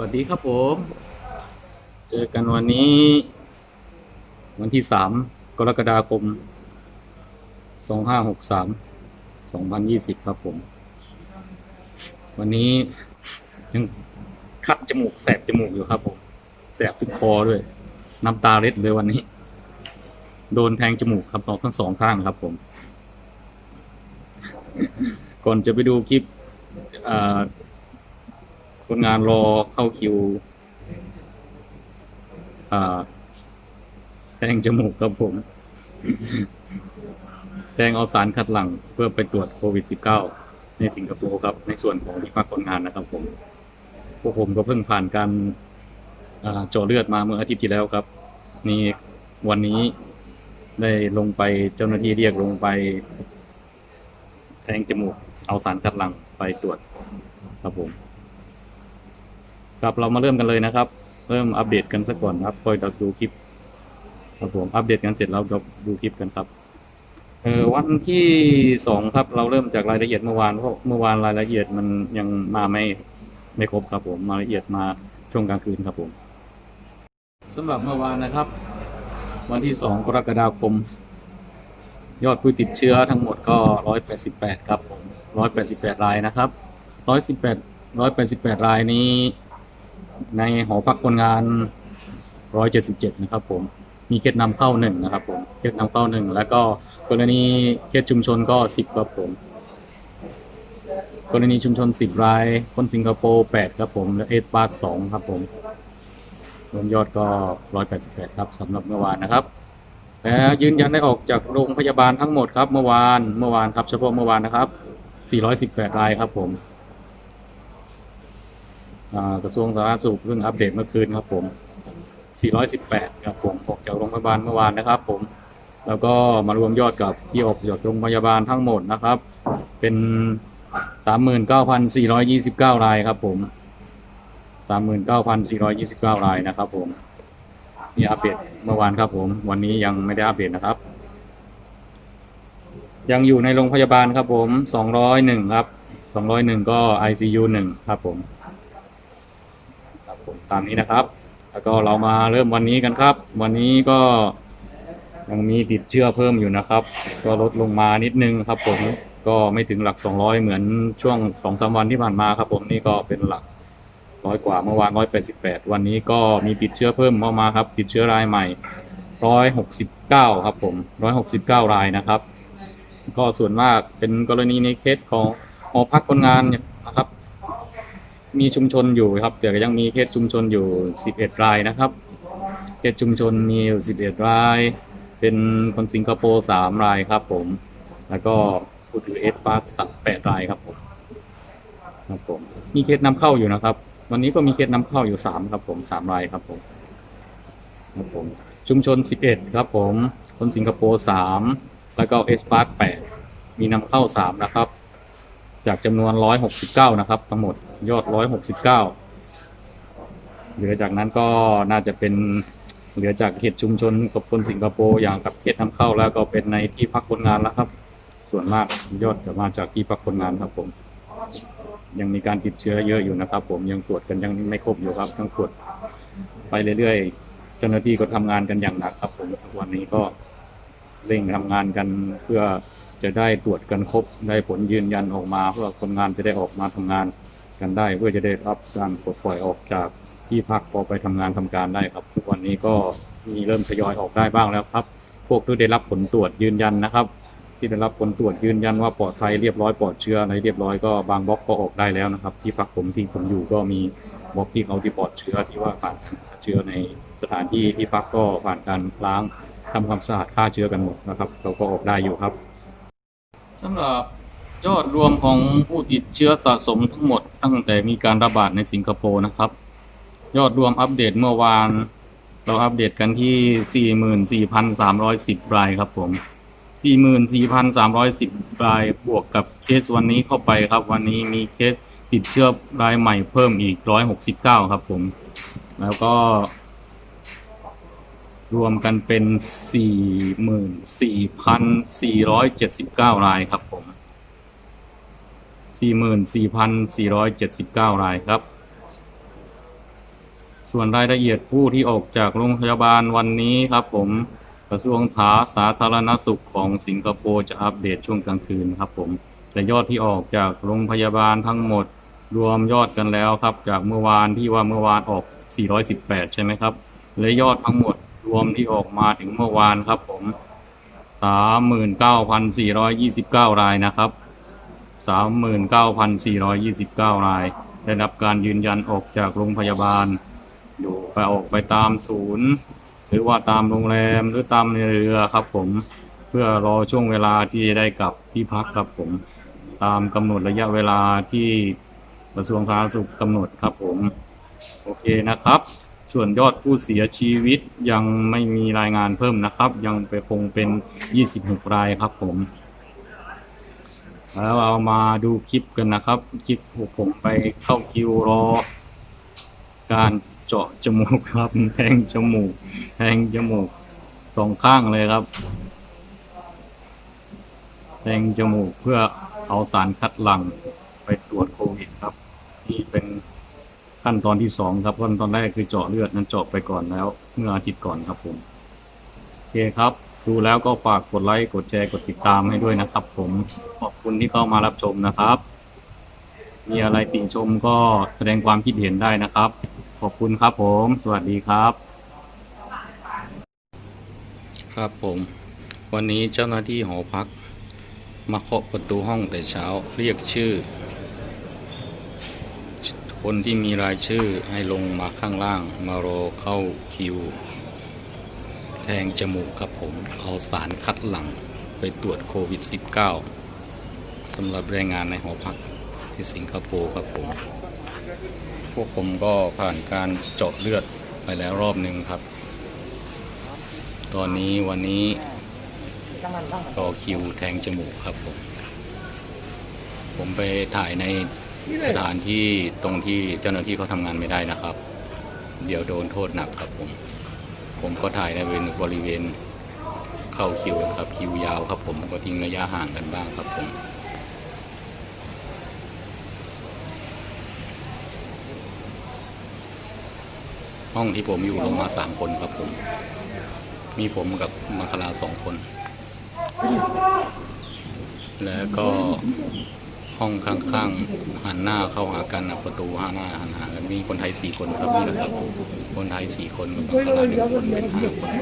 วัสดีครับผม เจอกันวันนี้ วันที่สามกรกฎาคมสองห้าหกสามสองพันยี่สิบครับผม วันนี้ยังคัดจมูกแสบจมูกอยู่ครับผม แสบทุกคอด้วย น้ำตาเล็ดเลยวันนี้ โดนแทงจมูกครับทั้งสองข้างครับผม ก่อนจะไปดูคลิปอ่า คนงานรอเข้าคิวแทงจมูกครับผมแทงเอาสารคัดหลั่งเพื่อไปตรวจโควิด -19 ในสิงคโปร์ครับ ในส่วนของที่พักคนงานนะครับผมพวกผมก็เพิ่งผ่านการเจาะเลือดมาเมื่ออาทิตย์ที่แล้วครับ นี่วันนี้ได้ลงไปเจ้าหน้าที่เรียกลงไป แทงจมูก เอาสารคัดหลั่งไปตรวจครับผม ครับเรามาเริ่มกันเลยนะครับ เริ่มอัปเดตกันสักก่อนครับค่อยดูคลิปครับผมอัปเดตกันเสร็จแล้วเราดูคลิปกันครับเออวันที่สองครับ เราเริ่มจากรายละเอียดเมื่อวานเพราะเมื่อวานรายละเอียดมันยังมาไม่ไม่ครบครับผมรายละเอียดมาช่วงกลางคืนครับผมสำหรับเมื่อวานนะครับ วันที่สองกรกฎาคม ยอดผู้ติดเชื้อทั้งหมดก็ร้อยแปดสิบแปดครับผมร้อยแปดสิบแปดรายนะครับร้อยสิบแปดร้อยแปดสิบแปดรายนี้ ในหอพักคนงาน 177 นะครับผม มีเคสนำเข้าหนึ่งนะครับผม เคสนำเข้าหนึ่งแล้วก็กรณีเคสชุมชนก็ 10 ครับผม กรณีชุมชน 10 ราย คนสิงคโปร์ 8 ครับผม และเอสบาส2ครับผม รวมยอดก็ 188 ครับสำหรับเมื่อวานนะครับและยืนยันได้ออกจากโรงพยาบาลทั้งหมดครับเมื่อวาน เมื่อวานครับเฉพาะเมื่อวานนะครับ 418 รายครับผม กระทรวงสาธารณสุขเพิ่งอัปเดตเมื่อคืนครับผม 418 ครับผมออกจากโรงพยาบาลเมื่อวานนะครับ ผม แล้วก็มารวมยอดกับที่ออกจากโรงพยาบาลทั้งหมดนะครับ เป็น 39,429 รายครับผม 39,429 รายนะครับ ผม นี่อัปเดตเมื่อวานครับผม วันนี้ยังไม่ได้อัปเดตนะครับ ยังอยู่ในโรงพยาบาลครับผม 201 ครับ 201 ก็ ICU 1 ครับผมครับผม ตามนี้นะครับ แล้วก็เรามาเริ่มวันนี้กันครับ วันนี้ก็ยังมีติดเชื้อเพิ่มอยู่นะครับ ก็ลดลงมานิดนึงครับ ผมก็ไม่ถึงหลัก 200 เหมือนช่วง2-3สวันที่ผ่านมาครับ ผมนี่ก็เป็นหลักร้อยกว่าเมื่อวาน188 วันนี้ก็มีติดเชื้อเพิ่มเข้ามาครับ ติดเชื้อรายใหม่ 169 ครับผม 169 รายนะครับ ก็ส่วนมากเป็นกรณีในเคสของหอพักคนงาน มีชุมชนอยู่ครับ แต่ก็ยังมีเคสชุมชนอยู่ 11 รายนะครับ เคสชุมชนมีอยู่ 11 ราย เป็นคนสิงคโปร์ 3 รายครับผม แล้วก็ผู้ถือเอสพาร์คส8รายครับผมครับผม มีเคสนำเข้าอยู่นะครับ วันนี้ก็มีเคสนำเข้าอยู่ 3 ครับผม 3 รายครับผมครับผม ชุมชน 11 ครับผม คนสิงคโปร์ 3 แล้วก็เอสพาส8มีนำเข้า 3 นะครับ จากจำนวน 169 นะครับ ทั้งหมดยอด 169 เหลือจากนั้นก็น่าจะเป็นเหลือจากเขตชุมชนกับคนสิงคโปร์อย่างกับเขตนำเข้าแล้วก็เป็นในที่พักคนงานแล้วครับ ส่วนมากยอดจะมาจากที่พักคนงานครับผม ยังมีการติดเชื้อเยอะอยู่นะครับ ผมยังตรวจกันยังไม่ครบอยู่ครับยังตรวจไปเรื่อยๆ เจ้าหน้าที่ก็ทำงานกันอย่างหนักครับ ผมวันนี้ก็เร่งทำงานกันเพื่อ จะได้ตรวจกันครบได้ผลยืนยันออกมาเพื่อคนงานจะได้ออกมาทำงานกันได้ เพื่อจะได้รับการปลดปล่อยออกจากที่พักพอไปทำงานทำการได้ครับทุกวันนี้ก็มีเริ่มทยอยออกได้บ้างแล้วครับ พวกที่ได้รับผลตรวจยืนยันนะครับ ที่ได้รับผลตรวจยืนยันว่าปลอดภัยเรียบร้อยปลอดเชื้ออะไรเรียบร้อยก็บางบล็อกก็ออกได้แล้วนะครับ ที่พักผมที่ผมอยู่ก็มีบล็อกที่เขาที่ปลอดเชื้อที่ว่าผ่านการฆ่าเชื้อในสถานที่ที่พักก็ผ่านการล้างทำความสะอาดฆ่าเชื้อกันหมดนะครับ เราก็ออกได้อยู่ครับ สำหรับยอดรวมของผู้ติดเชื้อสะสมทั้งหมดตั้งแต่มีการระบาดในสิงคโปร์นะครับ ยอดรวมอัปเดตเมื่อวาน เราอัปเดตกันที่ 44,310 รายครับผม 44,310 รายบวกกับเคสวันนี้เข้าไปครับ วันนี้มีเคสติดเชื้อรายใหม่เพิ่มอีก 169 ครับผม แล้วก็ รวมกันเป็น 44,479 รายครับผม 44,479 รายครับ ส่วนรายละเอียดผู้ที่ออกจากโรงพยาบาลวันนี้ครับผมกระทรวงสาสาธารณสุขของสิงคโปร์จะอัปเดตช่วงกลางคืนครับผมแต่ยอดที่ออกจากโรงพยาบาลทั้งหมดรวมยอดกันแล้วครับ จากเมื่อวานที่ว่าเมื่อวานออก 418 ใช่ไหมครับและยอดทั้งหมด รวมที่ออกมาถึงเมื่อวานครับผม39,429รายนะครับ39,429ราย ได้รับการยืนยันออกจากโรงพยาบาล อยู่ไปออกไปตามศูนย์ หรือว่าตามโรงแรมหรือตามในเรือครับผม เพื่อรอช่วงเวลาที่จะได้กลับที่พักครับผม ตามกำหนดระยะเวลาที่กระทรวงสาธารณสุขกำหนดครับผม โอเคนะครับ ส่วนยอดผู้เสียชีวิตยังไม่มีรายงานเพิ่มนะครับ ยังไปคงเป็น 26 รายครับผม แล้วเรามาดูคลิปกันนะครับ คลิปผมไปเข้าคิวรอ การเจาะจมูกครับแทงจมูกแทงจมูกสองข้างเลยครับแทงจมูกเพื่อเอาสารคัดหลั่งไปตรวจโควิดครับ ที่เป็น ขั้นตอนที่สองครับขั้นตอนแรกคือเจาะเลือดนั้นเจาะไปก่อนแล้ว เมื่ออาทิตย์ก่อนครับผมโอเคครับ ดูแล้วก็ฝากกดไลค์กดแชร์กดติดตามให้ด้วยนะครับ ผมขอบคุณที่เข้ามารับชมนะครับ มีอะไรติชมก็แสดงความคิดเห็นได้นะครับ ขอบคุณครับผม สวัสดีครับ ครับผม วันนี้เจ้าหน้าที่หอพัก มาเคาะประตูห้องแต่เช้าเรียกชื่อ คนที่มีรายชื่อให้ลงมาข้างล่าง มารอเข้าคิว แทงจมูกครับผม เอาสารคัดหลั่งไปตรวจโควิด -19 สำหรับแรงงานในหอพักที่สิงคโปร์ครับผม พวกผมก็ผ่านการเจาะเลือดไปแล้วรอบหนึ่งครับ ตอนนี้วันนี้รอคิวแทงจมูกครับผม ผมไปถ่ายใน สถานที่ตรงที่เจ้าหน้าที่เขาทำงานไม่ได้นะครับ เดี๋ยวโดนโทษหนักครับผม ผมก็ถ่ายในบริเวณเข้าคิวครับคิวยาวครับ ผมก็ทิ้งระยะห่างกันบ้างครับผมห้องที่ผมอยู่ลงมาสามคนครับผม มีผมกับมังคลาสองคน แล้วก็ ห้องข้างๆหันหน้าเข้าหากันนะประตูห้าหน้าหันหากันมีคนไทยสี่คนครับนี่นะครับ คนไทยสี่คนกับมังคลาหนึ่งคนเป็นห้าคน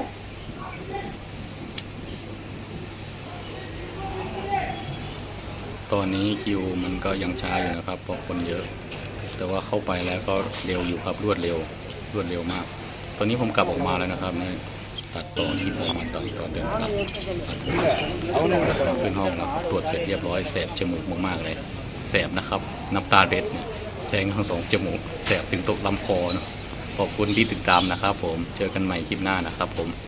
ตอนนี้คิวมันก็ยังช้าอยู่นะครับเพราะคนเยอะ แต่ว่าเข้าไปแล้วก็เร็วอยู่ครับรวดเร็วรวดเร็วมาก ตอนนี้ผมกลับออกมาแล้วนะครับนี่ ตัดต่อที่ผมมาตอนตอนเดินครับตัดขึ้นห้องแล้วตรวจเสร็จเรียบร้อยแสบจมูกมากๆเลยแสบนะครับ น้ำตาเด็ดเนี่ยแทงทั้งสองจมูกแสบถึงตกลำคอเนาะขอบคุณที่ติดตามนะครับผมเจอกันใหม่คลิปหน้านะครับผม